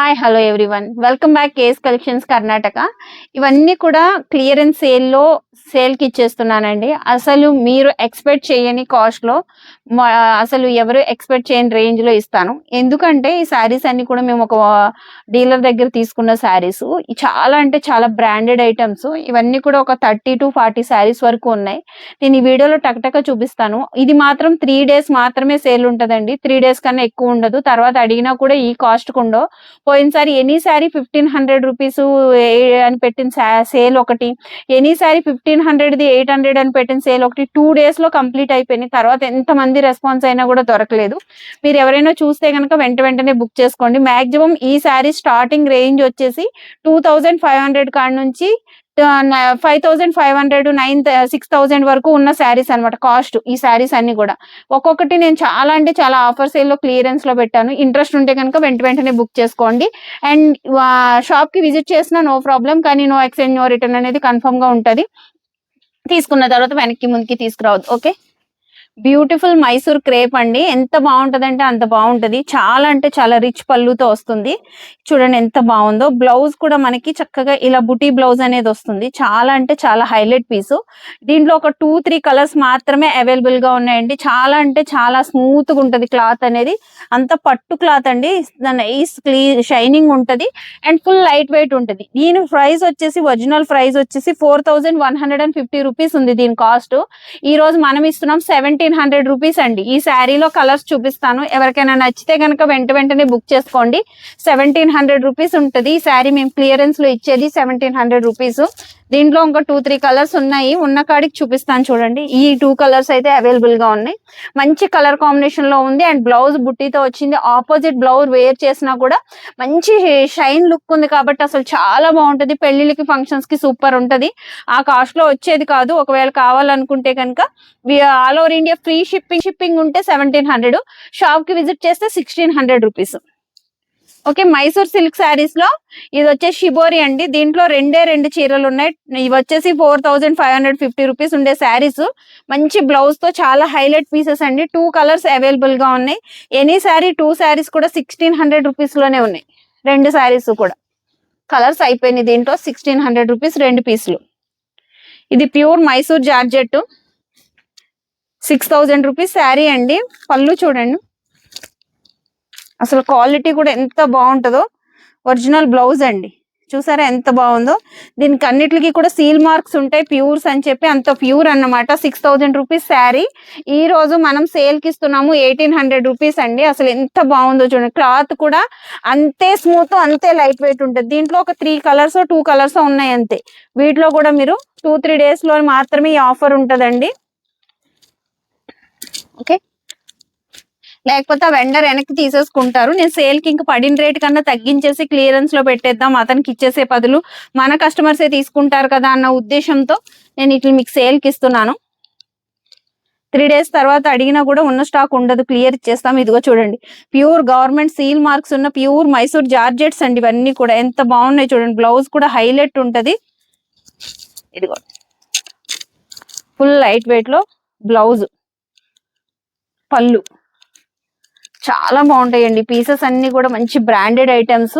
Hi hello everyone welcome back case collections Karnataka ఇవన్నీ కూడా clearance సేల్లో సేల్కి ఇచ్చేస్తున్నానండి. అసలు మీరు ఎక్స్పెక్ట్ చేయని కాస్ట్లో అసలు ఎవరు ఎక్స్పెక్ట్ చేయని రేంజ్లో ఇస్తాను. ఎందుకంటే ఈ శారీస్ అన్ని కూడా మేము ఒక డీలర్ దగ్గర తీసుకున్న శారీస్ చాలా అంటే చాలా బ్రాండెడ్ ఐటమ్స్ ఇవన్నీ కూడా ఒక థర్టీ టు ఫార్టీ శారీస్ వరకు ఉన్నాయి. నేను ఈ వీడియోలో టక్టక చూపిస్తాను. ఇది మాత్రం త్రీ డేస్ మాత్రమే సేల్ ఉంటుందండి. త్రీ డేస్ కన్నా ఎక్కువ ఉండదు. తర్వాత అడిగినా కూడా ఈ కాస్ట్ కుండో పోయినసారి ఎనీ ఫిఫ్టీన్ హండ్రెడ్ రూపీస్ అని పెట్టిన సేల్ ఒకటి. ఎనీ శారీ ఫిఫ్టీన్ హండ్రెడ్ది ఎయిట్ హండ్రెడ్ అని పెట్టిన సేల్ ఒకటి. టూ డేస్లో కంప్లీట్ అయిపోయింది తర్వాత ఎంత మంది రెస్పాన్స్ అయినా కూడా దొరకలేదు. మీరు ఎవరైనా చూస్తే కనుక వెంట వెంటనే బుక్ చేసుకోండి. మ్యాక్సిమం ఈ శారీ స్టార్టింగ్ రేంజ్ వచ్చేసి టూ థౌజండ్ ఫైవ్ హండ్రెడ్ కాడ నుంచి five thousand five hundred nine six thousand వరకు ఉన్న శారీస్ అనమాట కాస్ట్ ఈ శారీస్ అన్ని కూడా. ఒక్కొక్కటి నేను చాలా అంటే చాలా ఆఫర్ సేల్లో క్లియరెన్స్లో పెట్టాను. ఇంట్రెస్ట్ ఉంటే కనుక వెంట వెంటనే బుక్ చేసుకోండి. అండ్ షాప్కి విజిట్ చేసిన నో ప్రాబ్లం కానీ నో ఎక్స్చేంజ్ నో రిటర్న్ అనేది కన్ఫర్మ్గా ఉంటది. తీసుకున్న తర్వాత వెనక్కి ముందుకి తీసుకురావద్దు ఓకే? బ్యూటిఫుల్ మైసూర్ క్రేప్ అండి. ఎంత బాగుంటది అంటే అంత బాగుంటది. చాలా అంటే చాలా రిచ్ పళ్ళుతో వస్తుంది. చూడండి ఎంత బాగుందో. బ్లౌజ్ కూడా మనకి చక్కగా ఇలా బుటీ బ్లౌజ్ అనేది వస్తుంది. చాలా అంటే చాలా హైలైట్ పీస్. దీంట్లో ఒక టూ త్రీ కలర్స్ మాత్రమే అవైలబుల్గా ఉన్నాయండి. చాలా అంటే చాలా స్మూత్గా ఉంటది క్లాత్ అనేది. అంత పట్టు క్లాత్ అండి. షైనింగ్ ఉంటది. అండ్ ఫుల్ లైట్ వెయిట్ ఉంటది. దీని ప్రైస్ వచ్చేసి ఒరిజినల్ ప్రైస్ వచ్చేసి four thousand one hundred and fifty rupees ఉంది దీని కాస్ట్. ఈ రోజు మనం ఇస్తున్నాం సెవెంటీ సెవెంటీన్ హండ్రెడ్ రూపీస్ అండి. ఈ శారీలో కలర్స్ చూపిస్తాను. ఎవరికైనా నచ్చితే కనుక వెంట వెంటనే బుక్ చేసుకోండి. సెవెంటీన్ హండ్రెడ్ రూపీస్ ఉంటుంది. ఈ శారీ మేము క్లియరెన్స్లో ఇచ్చేది సెవెంటీన్ హండ్రెడ్ రూపీస్. దీంట్లో ఇంకా టూ త్రీ కలర్స్ ఉన్నాయి. ఉన్న కాడికి చూపిస్తాను చూడండి. ఈ టూ కలర్స్ అయితే అవైలబుల్గా ఉన్నాయి. మంచి కలర్ కాంబినేషన్లో ఉంది. అండ్ బ్లౌజ్ బుట్టితో వచ్చింది. ఆపోజిట్ బ్లౌజ్ వేర్ చేసినా కూడా మంచి షైన్ లుక్ ఉంది కాబట్టి అసలు చాలా బాగుంటది. పెళ్ళిళ్ళకి ఫంక్షన్స్కి సూపర్ ఉంటది. ఆ కాస్ట్లో వచ్చేది కాదు. ఒకవేళ కావాలనుకుంటే కనుక all over India free shipping shipping ఉంటే సెవెంటీన్ హండ్రెడ్ షాప్కి విజిట్ చేస్తే sixteen hundred rupees okay Mysore silk శారీస్లో ఇది వచ్చేసి షిబోరి అండి. దీంట్లో రెండే రెండు చీరలు ఉన్నాయి. ఇవి వచ్చేసి four thousand five hundred fifty rupees ఉండే శారీస్. మంచి బ్లౌజ్తో చాలా హైలైట్ పీసెస్ అండి. టూ కలర్స్ అవైలబుల్గా ఉన్నాయి. ఎనీ శారీ టూ శారీస్ కూడా సిక్స్టీన్ హండ్రెడ్ రూపీస్లోనే ఉన్నాయి. రెండు శారీస్ కూడా. కలర్స్ అయిపోయినాయి దీంట్లో సిక్స్టీన్ హండ్రెడ్ రూపీస్ రెండు పీసులు. ఇది pure Mysore georgette six thousand rupees sari అండి. పళ్ళు చూడండి. అసలు క్వాలిటీ కూడా ఎంత బాగుంటుందో. ఒరిజినల్ బ్లౌజ్ అండి. చూసారా ఎంత బాగుందో. దీనికి అన్నిటికీ కూడా సీల్ మార్క్స్ ఉంటాయి ప్యూర్స్ అని చెప్పి అంత ప్యూర్ అన్నమాట. Six thousand rupees sari. ఈ రోజు మనం సేల్కి ఇస్తున్నాము ఎయిటీన్ హండ్రెడ్ రూపీస్ అండి. అసలు ఎంత బాగుందో చూడండి. క్లాత్ కూడా అంతే స్మూత్ అంతే లైట్ వెయిట్ ఉంటుంది. దీంట్లో ఒక త్రీ కలర్స్ టూ కలర్స్ ఉన్నాయి అంతే. వీటిలో కూడా మీరు టూ త్రీ డేస్లో మాత్రమే ఈ ఆఫర్ ఉంటుందండి. ఓకే. లేకపోతే ఆ వెండర్ వెనక్కి తీసేసుకుంటారు. నేను సేల్కి ఇంకా పడిన రేట్ కన్నా తగ్గించేసి క్లియరెన్స్లో పెట్టేద్దాం అతనికి ఇచ్చేసే బదులు మన కస్టమర్సే తీసుకుంటారు కదా అన్న ఉద్దేశంతో నేను ఇట్లా మీకు సేల్కి ఇస్తున్నాను. త్రీ డేస్ తర్వాత అడిగినా కూడా ఉన్న స్టాక్ ఉండదు. క్లియర్ ఇచ్చేస్తాం. ఇదిగో చూడండి. ప్యూర్ గవర్నమెంట్ సీల్ మార్క్స్ ఉన్న ప్యూర్ మైసూర్ జార్జెట్స్ అండి ఇవన్నీ కూడా. ఎంత బాగున్నాయి చూడండి. బ్లౌజ్ కూడా హైలైట్ ఉంటుంది. ఇదిగో. ఫుల్ లైట్ వెయిట్లో బ్లౌజ్ పళ్ళు. చాలా బాగుంటాయండి. పీసెస్ అన్ని కూడా మంచి బ్రాండెడ్ ఐటమ్స్.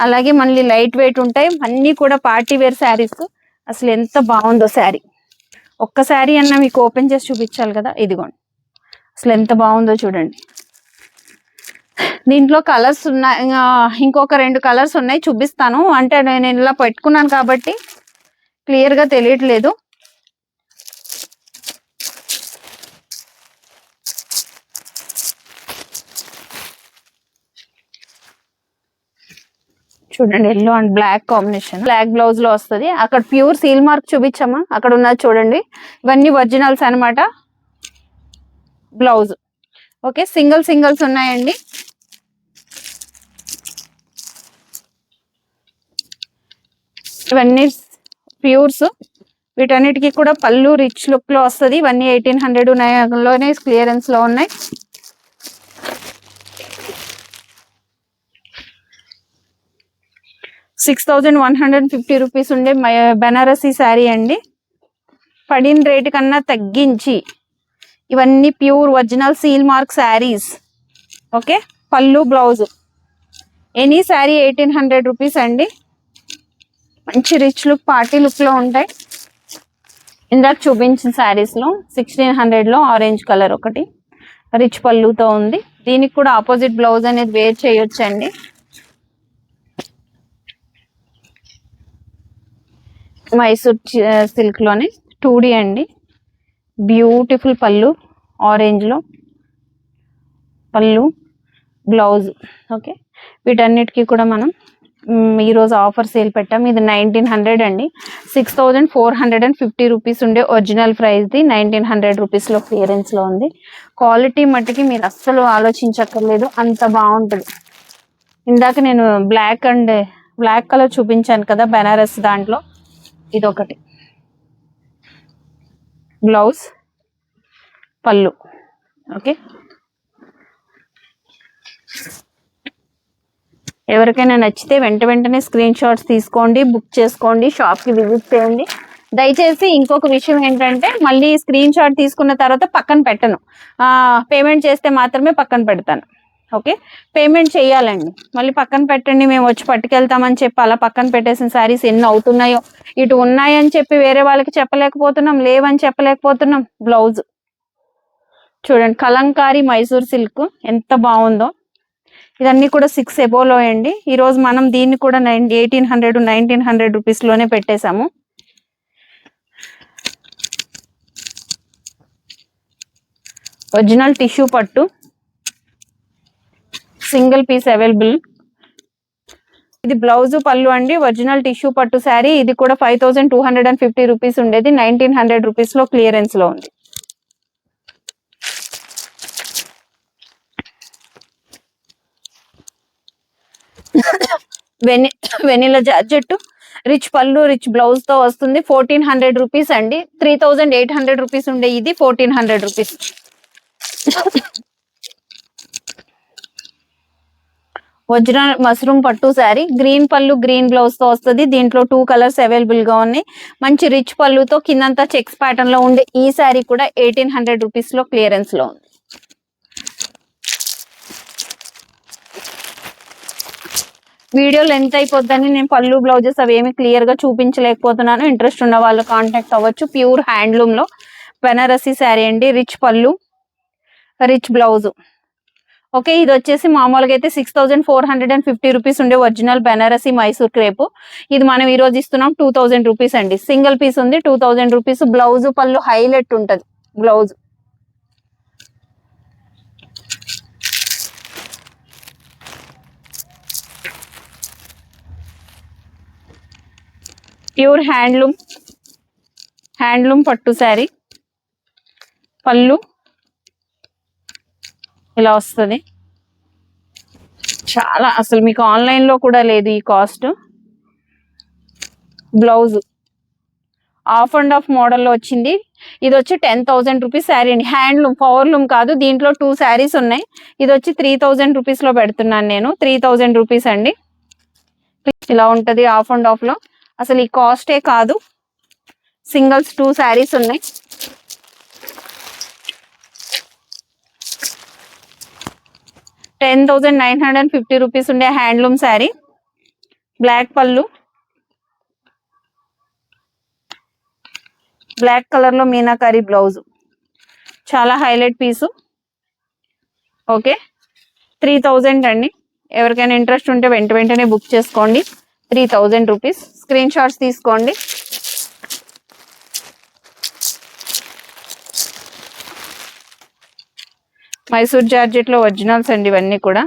అలాగే మళ్ళీ లైట్ వెయిట్ ఉంటాయి. అన్నీ కూడా పార్టీ వేర్ శారీస్. అసలు ఎంత బాగుందో శారీ. ఒక్క శారీ అన్న మీకు ఓపెన్ చేసి చూపించాలి కదా? ఇదిగోండి. అసలు ఎంత బాగుందో చూడండి. దీంట్లో కలర్స్ ఉన్నాయి. ఇంకొక రెండు కలర్స్ ఉన్నాయి. చూపిస్తాను. అంటే నేను ఇలా పెట్టుకున్నాను కాబట్టి క్లియర్గా తెలియట్లేదు. చూడండి yellow and black combination black బ్లౌజ్లో వస్తుంది. అక్కడ ప్యూర్ సీల్ మార్క్ చూపించమ్మా. అక్కడ ఉన్నది చూడండి. ఇవన్నీ ఒరిజినల్స్ అనమాట బ్లౌజ్ ఓకే సింగిల్ సింగిల్స్ ఉన్నాయండి. ఇవన్నీ ప్యూర్స్ వీటన్నిటికీ కూడా పళ్ళు రిచ్ లుక్లో వస్తుంది. ఇవన్నీ ఎయిటీన్ హండ్రెడ్ ఉన్నాయి క్లియరెన్స్లో ఉన్నాయి. Six thousand one hundred fifty rupees ఉండే బెనారసీ శారీ అండి. పడిన రేటు కన్నా తగ్గించి ఇవన్నీ pure original seal mark saris. Okay? పళ్ళు blouse. Any sari eighteen hundred rupees అండి. మంచి రిచ్ లుక్ పార్టీ లుక్లో ఉంటాయి. ఇందాక చూపించిన శారీస్లో సిక్స్టీన్ హండ్రెడ్లో ఆరెంజ్ కలర్ ఒకటి. రిచ్ పళ్ళుతో ఉంది. దీనికి కూడా ఆపోజిట్ బ్లౌజ్ అనేది వేర్ చేయొచ్చండి. మైసూర్ సిల్క్లోని టూ డీ అండి. బ్యూటిఫుల్ పళ్ళు ఆరెంజ్లో పళ్ళు బ్లౌజ్ ఓకే. వీటన్నిటికీ కూడా మనం ఈరోజు ఆఫర్ సేల్ పెట్టాం. ఇది నైన్టీన్ హండ్రెడ్ అండి. Six thousand four hundred and fifty rupees ఉండే ఒరిజినల్ ప్రైస్ది నైన్టీన్ హండ్రెడ్ రూపీస్లో క్లియరెన్స్లో ఉంది. క్వాలిటీ మట్టుకి మీరు అస్సలు ఆలోచించక్కర్లేదు. అంత బాగుంటుంది. ఇందాక నేను బ్లాక్ అండ్ బ్లాక్ కలర్ చూపించాను కదా బెనారస్ దాంట్లో. ఇదొకటి. బ్లౌజ్ పళ్ళు. ఓకే. ఎవరికైనా నచ్చితే వెంట వెంటనే స్క్రీన్ షాట్స్ తీసుకోండి బుక్ చేసుకోండి షాప్కి విజిట్ చేయండి. దయచేసి ఇంకొక విషయం ఏంటంటే మళ్ళీ స్క్రీన్ షాట్ తీసుకున్న తర్వాత పక్కన పెట్టను. పేమెంట్ చేస్తే మాత్రమే పక్కన పెడతాను. ఓకే? పేమెంట్ చేయాలండి. మళ్ళీ పక్కన పెట్టండి మేము వచ్చి పట్టుకెళ్తామని చెప్పి అలా పక్కన పెట్టేసిన శారీస్ ఎన్ని అవుతున్నాయో. ఇటు ఉన్నాయని చెప్పి వేరే వాళ్ళకి చెప్పలేకపోతున్నాం లేవని చెప్పలేకపోతున్నాం. బ్లౌజ్. చూడండి కలంకారీ మైసూర్ సిల్క్ ఎంత బాగుందో. ఇదన్నీ కూడా సిక్స్ ఎబోలో అండి. ఈరోజు మనం దీన్ని కూడా nine eighteen hundred nineteen hundred రూపీస్లోనే పెట్టేశాము. ఒరిజినల్ టిష్యూ పట్టు. Single piece available. ఇది బ్లౌజ్ పళ్ళు అండి ఒరిజినల్ టిష్యూ పట్టు శారీ. ఇది కూడా five thousand two hundred and fifty rupees ఉండేది. నైన్టీన్ హండ్రెడ్ రూపీస్లో క్లియరెన్స్లో ఉంది. వెని వెనిలా జార్జెట్ రిచ్ పళ్ళు రిచ్ బ్లౌజ్తో వస్తుంది. ఫోర్టీన్ హండ్రెడ్ రూపీస్ అండి. Three thousand eight hundred rupees ఉండే ఇది fourteen hundred rupees. Vajra mushroom పట్టు శారీ. గ్రీన్ పళ్ళు గ్రీన్ బ్లౌజ్తో వస్తుంది. దీంట్లో టూ కలర్స్ అవైలబుల్గా ఉన్నాయి. మంచి రిచ్ పళ్ళుతో కిందంతా చెక్స్ ప్యాటర్న్లో ఉండే ఈ శారీ కూడా ఎయిటీన్ హండ్రెడ్ రూపీస్లో క్లియరెన్స్లో ఉంది. వీడియో లెంత్ అయిపోద్దని నేను పళ్ళు బ్లౌజెస్ అవి ఏమి క్లియర్గా చూపించలేకపోతున్నాను. ఇంట్రెస్ట్ ఉన్న వాళ్ళు కాంటాక్ట్ అవ్వచ్చు. ప్యూర్ హ్యాండ్లూమ్లో. బెనారసీ శారీ అండి. రిచ్ పళ్ళు రిచ్ బ్లౌజు ఓకే ఇది వచ్చేసి మామూలుగా అయితే six thousand four hundred and fifty rupees ఉండే ఒరిజినల్ బెనారసీ మైసూర్ క్రేపు. ఇది మనం ఈ రోజు ఇస్తున్నాం టూ థౌసండ్ రూపీస్ అండి. సింగిల్ పీస్ ఉంది టూ థౌసండ్ రూపీస్. బ్లౌజ్ పళ్ళు హైలైట్ ఉంటుంది బ్లౌజ్. ప్యూర్ హ్యాండ్లూమ్ హ్యాండ్లూమ్ పట్టు శారీ పళ్ళు. ఇలా వస్తుంది. చాలా అసలు మీకు ఆన్లైన్లో కూడా లేదు ఈ cost blouse half and half మోడల్లో వచ్చింది. ఇది వచ్చి టెన్ థౌసండ్ రూపీస్ శారీ అండి. హ్యాండ్లూమ్ పవర్లూమ్ కాదు. దీంట్లో టూ శారీస్ ఉన్నాయి. ఇది వచ్చి త్రీ థౌజండ్ రూపీస్లో పెడుతున్నాను నేను. త్రీ థౌజండ్ రూపీస్ అండి. ఇలా ఉంటుంది ఆఫ్ అండ్ ఆఫ్లో అసలు ఈ కాస్టే కాదు. సింగిల్స్ టూ శారీస్ ఉన్నాయి. Ten thousand nine hundred and fifty rupees ఉండే హ్యాండ్లూమ్ శారీ. బ్లాక్ పళ్ళు. బ్లాక్ కలర్లో మీనాకారీ బ్లౌజ్. చాలా highlight piece. Okay. Three thousand అండి. ఎవరికైనా ఇంట్రెస్ట్ ఉంటే వెంట వెంటనే బుక్ చేసుకోండి. Three thousand rupees. Screen shots తీసుకోండి. మైసూర్ జార్జెట్లో ఒరిజినల్స్ అండి ఇవన్నీ కూడా.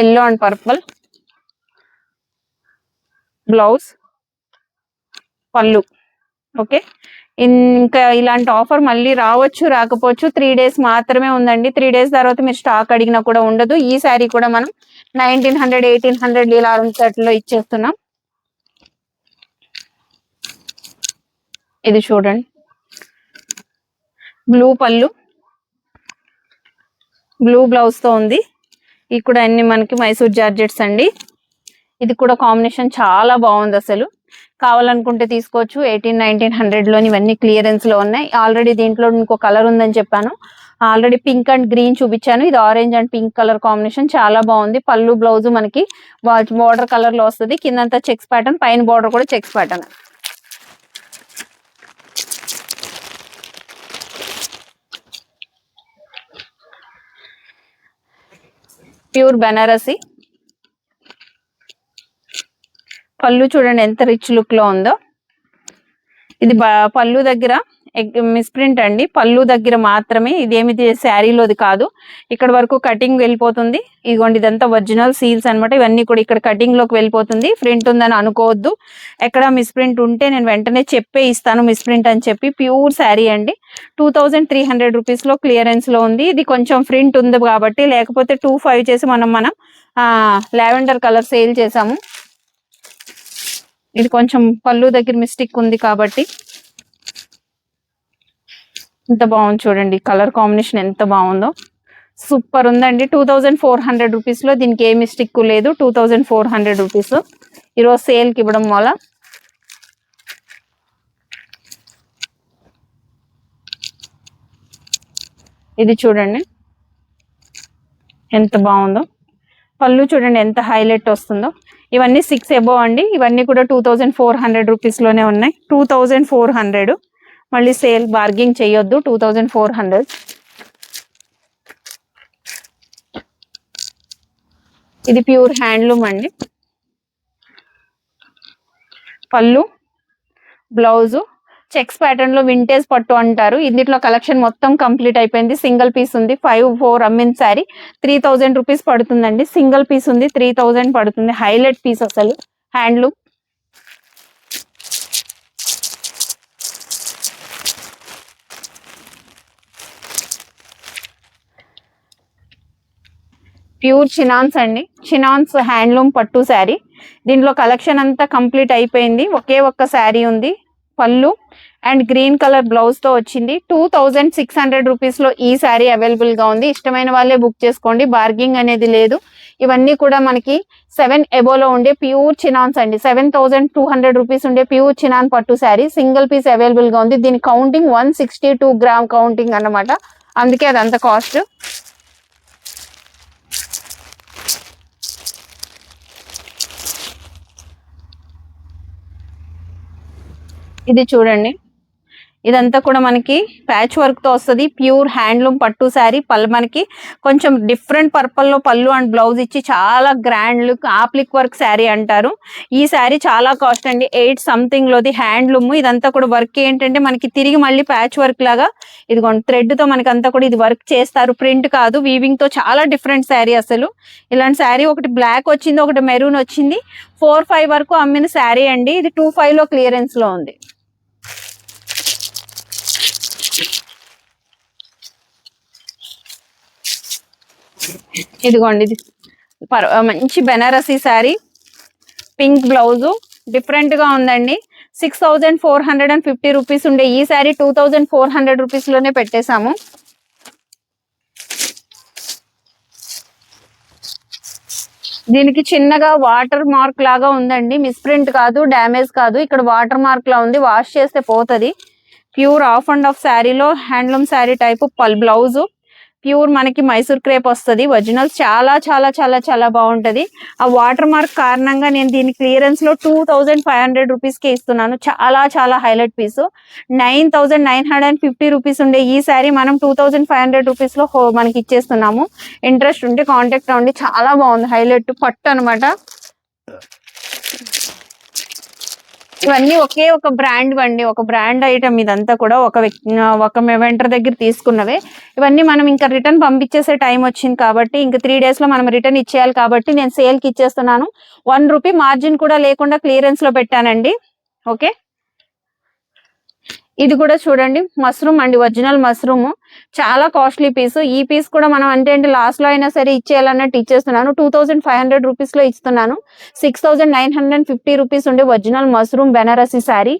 ఎల్లో అండ్ పర్పుల్ బ్లౌజ్ పళ్ళు. ఓకే ఇంకా ఇలాంటి ఆఫర్ మళ్ళీ రావచ్చు రాకపోవచ్చు. త్రీ డేస్ మాత్రమే ఉందండి. త్రీ డేస్ తర్వాత మీరు స్టాక్ అడిగినా కూడా ఉండదు. ఈ శారీ కూడా మనం నైన్టీన్ హండ్రెడ్ ఎయిటీన్ హండ్రెడ్ ఇలా లో ఇచ్చేస్తున్నాం. ఇది చూడండి. బ్లూ పళ్ళు. బ్లూ బ్లౌజ్తో ఉంది. ఇది కూడా అన్ని మనకి మైసూర్ జార్జెట్స్ అండి. ఇది కూడా కాంబినేషన్ చాలా బాగుంది అసలు. కావాలనుకుంటే తీసుకోవచ్చు. ఎయిటీన్ నైన్టీన్ హండ్రెడ్లోని ఇవన్నీ క్లియరెన్స్లో ఉన్నాయి. ఆల్రెడీ దీంట్లో ఇంకో కలర్ ఉందని చెప్పాను. ఆల్రెడీ పింక్ అండ్ గ్రీన్ చూపించాను. ఇది orange and pink colour combination చాలా బాగుంది. పళ్ళు బ్లౌజ్ మనకి బార్డర్ కలర్లో వస్తుంది. కిందంతా చెక్స్ ప్యాటర్న్ పైన బార్డర్ కూడా చెక్స్ ప్యాటర్న్ ప్యూర్ బెనారసి. పళ్ళు చూడండి ఎంత రిచ్ లుక్లో ఉందో. ఇది పళ్ళు దగ్గర మిస్ప్రింట్ అండి. పళ్ళు దగ్గర మాత్రమే ఇదేమి శారీలోది కాదు. ఇక్కడ వరకు కటింగ్ వెళ్ళిపోతుంది. ఇదిగోండి ఇదంతా ఒరిజినల్ సీల్స్ అన్నమాట. ఇవన్నీ కూడా ఇక్కడ కటింగ్లోకి వెళ్ళిపోతుంది. ప్రింట్ ఉందని అనుకోవద్దు. ఎక్కడ మిస్ప్రింట్ ఉంటే నేను వెంటనే చెప్పే ఇస్తాను మిస్ప్రింట్ అని చెప్పి. ప్యూర్ శారీ అండి. టూ థౌజండ్ త్రీ హండ్రెడ్ రూపీస్లో క్లియరెన్స్లో ఉంది. ఇది కొంచెం ప్రింట్ ఉంది కాబట్టి లేకపోతే టూ ఫైవ్ చేసి మనం మనం లావెండర్ కలర్ సేల్ చేసాము. ఇది కొంచెం పళ్ళు దగ్గర మిస్టిక్ ఉంది కాబట్టి. ఎంత బాగుంది చూడండి కలర్ కాంబినేషన్ ఎంత బాగుందో. సూపర్ ఉందండి. టూ థౌజండ్ ఫోర్ హండ్రెడ్ రూపీస్లో దీనికి ఏ మిస్టిక్ లేదు. Two thousand four hundred rupees. ఈరోజు సేల్కి ఇవ్వడం వల్ల. ఇది చూడండి. ఎంత బాగుందో. పళ్ళు చూడండి ఎంత హైలైట్ వస్తుందో. ఇవన్నీ సిక్స్ ఎబో అండి. ఇవన్నీ కూడా టూ థౌజండ్ ఫోర్ హండ్రెడ్ రూపీస్లోనే ఉన్నాయి. టూ థౌజండ్ ఫోర్ హండ్రెడ్ మళ్ళీ సేల్ బార్గింగ్ చేయొద్దు. టూ థౌజండ్ ఫోర్ హండ్రెడ్ ఇది ప్యూర్ హ్యాండ్లూమ్ అండి. పళ్ళు బ్లౌజు చెక్స్ ప్యాటర్న్లో వింటేజ్ పట్టు అంటారు. ఇందులో కలెక్షన్ మొత్తం కంప్లీట్ అయిపోయింది. సింగిల్ పీస్ ఉంది. ఫైవ్ ఫోర్ అమ్మిన శారీ త్రీ థౌజండ్ రూపీస్ పడుతుందండి. సింగిల్ పీస్ ఉంది. త్రీ థౌజండ్ పడుతుంది. హైలైట్ పీస్ అసలు. హ్యాండ్లూమ్ ప్యూర్ చినాన్స్ అండి. చినాన్స్ హ్యాండ్లూమ్ పట్టు శారీ దీంట్లో కలెక్షన్ అంతా కంప్లీట్ అయిపోయింది. ఒకే ఒక్క శారీ ఉంది. పళ్ళు. అండ్ గ్రీన్ కలర్ బ్లౌజ్తో వచ్చింది. టూ థౌజండ్ సిక్స్ హండ్రెడ్ రూపీస్లో ఈ శారీ అవైలబుల్గా ఉంది. ఇష్టమైన వాళ్ళే బుక్ చేసుకోండి. బార్గింగ్ అనేది లేదు. ఇవన్నీ కూడా మనకి సెవెన్ ఎబోలో ఉండే ప్యూర్ చినాన్స్ అండి. Seven thousand two hundred rupees ఉండే ప్యూర్ చినాన్ పట్టు శారీ. సింగిల్ పీస్ అవైలబుల్గా ఉంది. దీని counting one sixty two gram counting అన్నమాట. అందుకే అది అంత కాస్ట్. ఇది చూడండి. ఇదంతా కూడా మనకి ప్యాచ్ వర్క్తో వస్తుంది. ప్యూర్ హ్యాండ్లూమ్ పట్టు శారీ పళ్ళు మనకి కొంచెం డిఫరెంట్ పర్పల్లో పళ్ళు అండ్ బ్లౌజ్ ఇచ్చి చాలా grand look applique work sari అంటారు. ఈ శారీ చాలా కాస్ట్ అండి. ఎయిట్ సంథింగ్లోది హ్యాండ్లూమ్ ఇదంతా కూడా వర్క్ ఏంటంటే మనకి తిరిగి మళ్ళీ ప్యాచ్ వర్క్ లాగా ఇదిగోండి థ్రెడ్తో మనకి అంతా కూడా ఇది వర్క్ చేస్తారు. ప్రింట్ కాదు వీవింగ్తో చాలా డిఫరెంట్ శారీ అసలు. ఇలాంటి శారీ ఒకటి బ్లాక్ వచ్చింది ఒకటి మెరూన్ వచ్చింది. ఫోర్ ఫైవ్ వరకు అమ్మిన శారీ అండి. ఇది టూ ఫైవ్లో క్లియరెన్స్లో ఉంది. ఇదిగోండి ఇది పర్- మంచి బెనారసీ శారీ. Pink blouse. డిఫరెంట్గా ఉందండి. Six thousand four hundred and fifty rupees ఉండే ఈ sari two thousand four hundred రూపీస్లోనే పెట్టేశాము. దీనికి చిన్నగా వాటర్ మార్క్ లాగా ఉందండి. మిస్ప్రింట్ కాదు డ్యామేజ్ కాదు. ఇక్కడ వాటర్ మార్క్ లా ఉంది. వాష్ చేస్తే పోతది. ప్యూర్ ఆఫ్ అండ్ ఆఫ్ శారీలో హ్యాండ్లూమ్ శారీ టైపు పల్ బ్లౌజ్. ప్యూర్ మనకి మైసూర్ క్రేప్ వస్తుంది. ఒరిజినల్ చాలా చాలా చాలా చాలా బాగుంటది. ఆ వాటర్ మార్క్ కారణంగా నేను దీని క్లియరెన్స్లో టూ థౌజండ్ ఫైవ్ హండ్రెడ్ రూపీస్కి ఇస్తున్నాను. చాలా చాలా highlight piece. Nine thousand nine hundred and fifty rupees ఉండే ఈ శారీ మనం టూ థౌజండ్ ఫైవ్ హండ్రెడ్ రూపీస్లో హో- మనకి ఇచ్చేస్తున్నాము. ఇంట్రెస్ట్ ఉంటే కాంటాక్ట్ అవ్వండి. చాలా బాగుంది. హైలైట్ పట్టు అన్నమాట. ఇవన్నీ ఒకే ఒక బ్రాండ్ అండి ఒక బ్రాండ్ ఐటమ్ ఇదంతా కూడా ఒక ఒక వెంటర్ దగ్గర తీసుకున్నవే. ఇవన్నీ మనం ఇంకా రిటర్న్ పంపించేసే టైం వచ్చింది కాబట్టి ఇంకా త్రీ డేస్లో మనం రిటర్న్ ఇచ్చేయాలి కాబట్టి నేను సేల్కి ఇచ్చేస్తున్నాను. వన్ రూపీ మార్జిన్ కూడా లేకుండా క్లియరెన్స్లో పెట్టానండి. ఓకే ఇది కూడా చూడండి మష్రూమ్ అండి ఒరిజినల్ మష్రూమ్ చాలా కాస్ట్లీ పీస్ ఈ పీస్ కూడా మనం అంటే అంటే లాస్ట్లో అయినా సరే ఇచ్చేయాలన్నట్టు ఇచ్చేస్తున్నాను. టూ థౌసండ్ ఫైవ్ హండ్రెడ్ రూపీస్లో ఇస్తున్నాను. Six thousand nine hundred fifty rupees ఉండే original mushroom Banarasi sari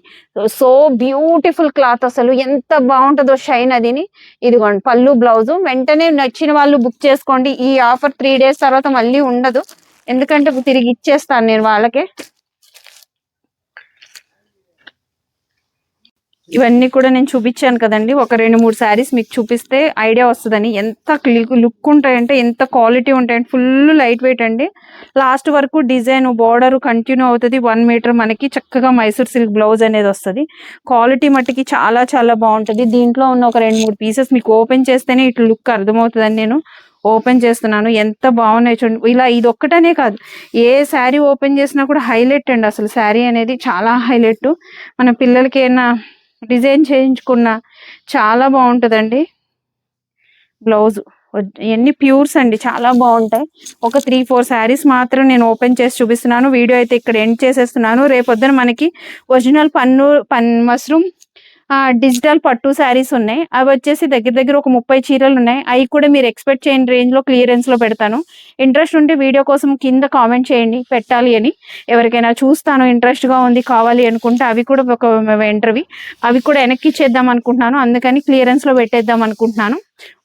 so beautiful cloth అసలు. ఎంత బాగుంటుందో షైన్ అదిని. ఇదిగోండి పళ్ళు బ్లౌజ్ వెంటనే నచ్చిన వాళ్ళు బుక్ చేసుకోండి. ఈ ఆఫర్ త్రీ డేస్ తర్వాత మళ్ళీ ఉండదు. ఎందుకంటే తిరిగి ఇచ్చేస్తాను నేను వాళ్ళకి. ఇవన్నీ కూడా నేను చూపించాను కదండి. ఒక రెండు మూడు శారీస్ మీకు చూపిస్తే ఐడియా వస్తుందని. ఎంత లుక్ ఉంటాయంటే ఎంత క్వాలిటీ ఉంటాయంటే ఫుల్ లైట్ వెయిట్ అండి. లాస్ట్ వరకు డిజైన్ బోర్డర్ కంటిన్యూ అవుతుంది. వన్ మీటర్ మనకి చక్కగా మైసూర్ సిల్క్ బ్లౌజ్ అనేది వస్తుంది. క్వాలిటీ మట్టికి చాలా చాలా బాగుంటుంది. దీంట్లో ఉన్న ఒక రెండు మూడు పీసెస్ మీకు ఓపెన్ చేస్తేనే ఇట్లా లుక్ అర్థమవుతుందని నేను ఓపెన్ చేస్తున్నాను. ఎంత బాగున్నాయి చూడండి. ఇలా ఇది ఒక్కటనే కాదు. ఏ శారీ ఓపెన్ చేసినా కూడా హైలైట్ అండి. అసలు శారీ అనేది చాలా హైలైట్. మన పిల్లలకి ఏమైనా డిజైన్ చేయించుకున్న చాలా బాగుంటుందండి. బ్లౌజ్ ఇవన్నీ ప్యూర్స్ అండి చాలా బాగుంటాయి. ఒక త్రీ ఫోర్ శారీస్ మాత్రం నేను ఓపెన్ చేసి చూపిస్తున్నాను. వీడియో అయితే ఇక్కడ ఎండ్ చేసేస్తున్నాను. రేపొద్దున మనకి ఒరిజినల్ పన్ను పన్ మష్రూమ్ డిజిటల్ పట్టు శారీస్ ఉన్నాయి. అవి వచ్చేసి దగ్గర దగ్గర ఒక ముప్పై చీరలు ఉన్నాయి. అవి కూడా మీరు ఎక్స్పెక్ట్ చేయని రేంజ్లో క్లియరెన్స్లో పెడతాను. ఇంట్రెస్ట్ ఉంటే వీడియో కోసం కింద కామెంట్ చేయండి. పెట్టాలి అని. ఎవరికైనా చూస్తాను ఇంట్రెస్ట్గా ఉంది కావాలి అనుకుంటే అవి కూడా ఒక వెంటర్వి అవి కూడా వెనక్కి ఇచ్చేద్దాం అనుకుంటున్నాను. అందుకని క్లియరెన్స్లో పెట్టేద్దాం అనుకుంటున్నాను.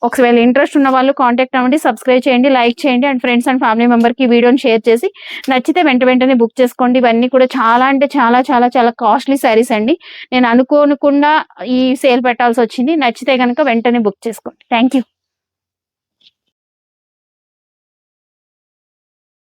ఒకవేళ ఇంట్రెస్ట్ ఉన్న వాళ్ళు కాంటాక్ట్ అవ్వండి సబ్స్క్రైబ్ చేయండి లైక్ చేయండి అండ్ ఫ్రెండ్స్ అండ్ ఫ్యామిలీ మెంబర్కి వీడియోని షేర్ చేసి నచ్చితే వెంట వెంటనే బుక్ చేసుకోండి. ఇవన్నీ కూడా చాలా అంటే చాలా చాలా చాలా కాస్ట్లీ శారీస్ అండి. నేను అనుకోనకుండా ఈ సేల్ పెట్టాల్సి వచ్చింది. నచ్చితే కనుక వెంటనే బుక్ చేసుకోండి. Thank you